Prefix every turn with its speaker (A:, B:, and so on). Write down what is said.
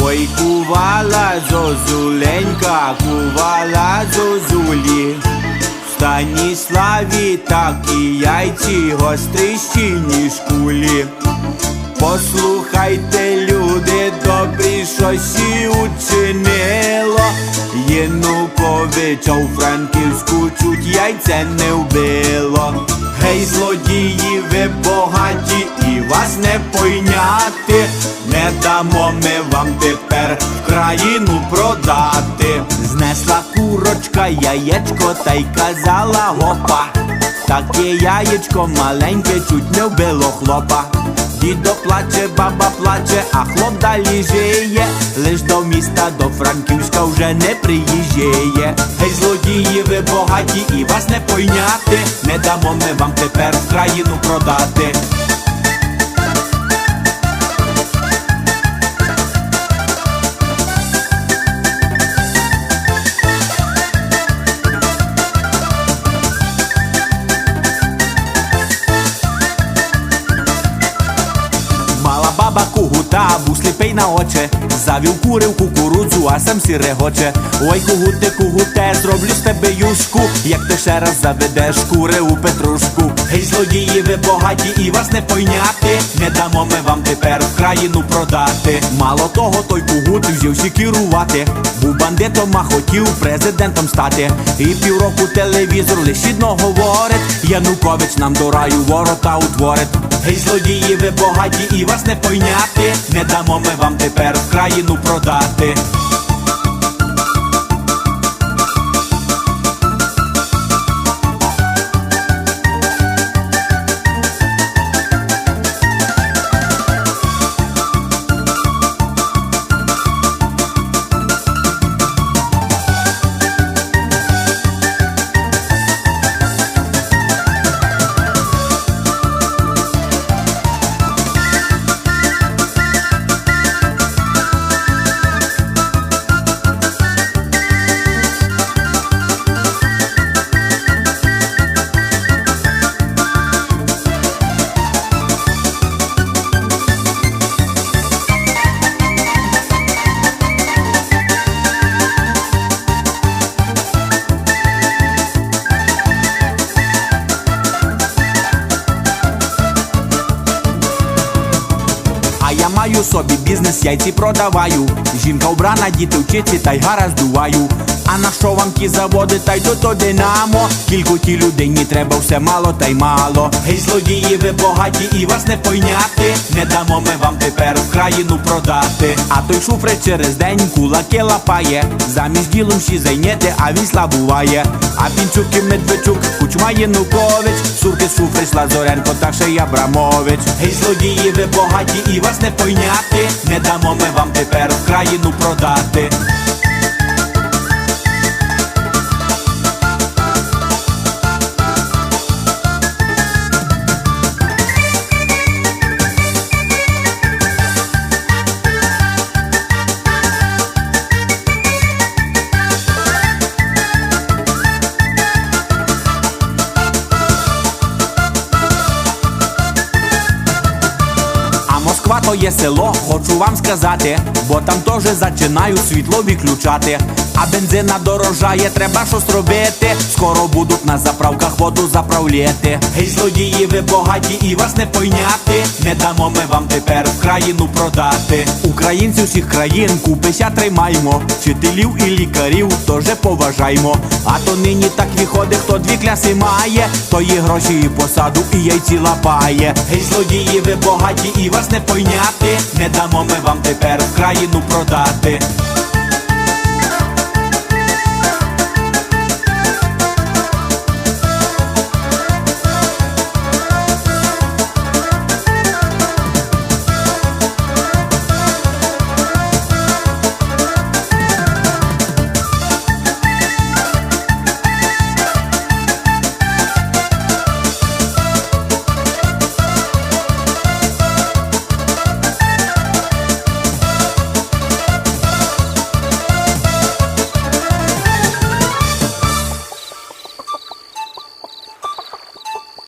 A: Ой, кувала зозуленька, кувала зозулі. В Станіславі і яйці гострищі, ніж кулі. Послухайте, люди, добрі, щось і учинило. Януковича у Франківську чуть яйце не вбило. Гей, злодії, ви богаті і вас не пойняти. Не дамо ми вам тепер країну продати. Знесла курочка яєчко та й казала гопа. Таке яєчко маленьке чуть не вбило хлопа. Дідо плаче, баба плаче, а хлоп далі жиє. Лиш до міста, до Франківська вже не приїжджає. Гей, злодії, ви богаті і вас не пойняти. Не дамо ми вам тепер країну продати. Кугута, був сліпий на оче, завів курив кукурудзу, а сам сі регоче. Ой, кугуте, кугуте, зроблю з тебе юшку, як ти ще раз заведеш кури у петрушку. Гей, злодії, ви богаті і вас не пойняти. Не дамо ми вам тепер країну продати. Мало того, той кугут взявся керувати. Був бандитом, а хотів президентом стати. І півроку телевізор лиш одно говорить. Янукович нам до раю ворота утворить. Гей, злодії, ви богаті і вас не пойняти. Не дамо ми вам тепер в країну продати. Маю собі бізнес, яйці продаваю. Жінка вбрана, діти вчиться, та й гаразд дуваю. А на що вам ті заводи, та й то то динамо? Кілько ті людині треба все мало та й мало. Гей, злодії, ви богаті і вас не пойняти. Не дамо ми вам тепер країну продати. А той шуфри через день кулаки лапає. Замість ділом ще зайняти, а він слабуває. А пінчук і Медведчук, кучма Янукович, сурки шуфри Лазоренко та ще й Абрамович. Гей, злодії, ви богаті і вас не пойняти. Не дамо ми вам тепер країну продати. А Москва то є село, хочу вам сказати, бо там теж зачинають світло виключати. А бензина дорожає, треба щось робити. Скоро будуть на заправках воду заправляти. Гей, злодії, ви богаті і вас не пойняти. Не дамо ми вам тепер в країну продати. Українців всіх країн купися тримаймо. Вчителів і лікарів теж поважаймо. А то нині так виходить, хто дві кляси має, то є гроші і посаду, і яйці лапає. Гей, злодії, ви богаті і вас не пойняти. Не дамо ми вам тепер в країну продати.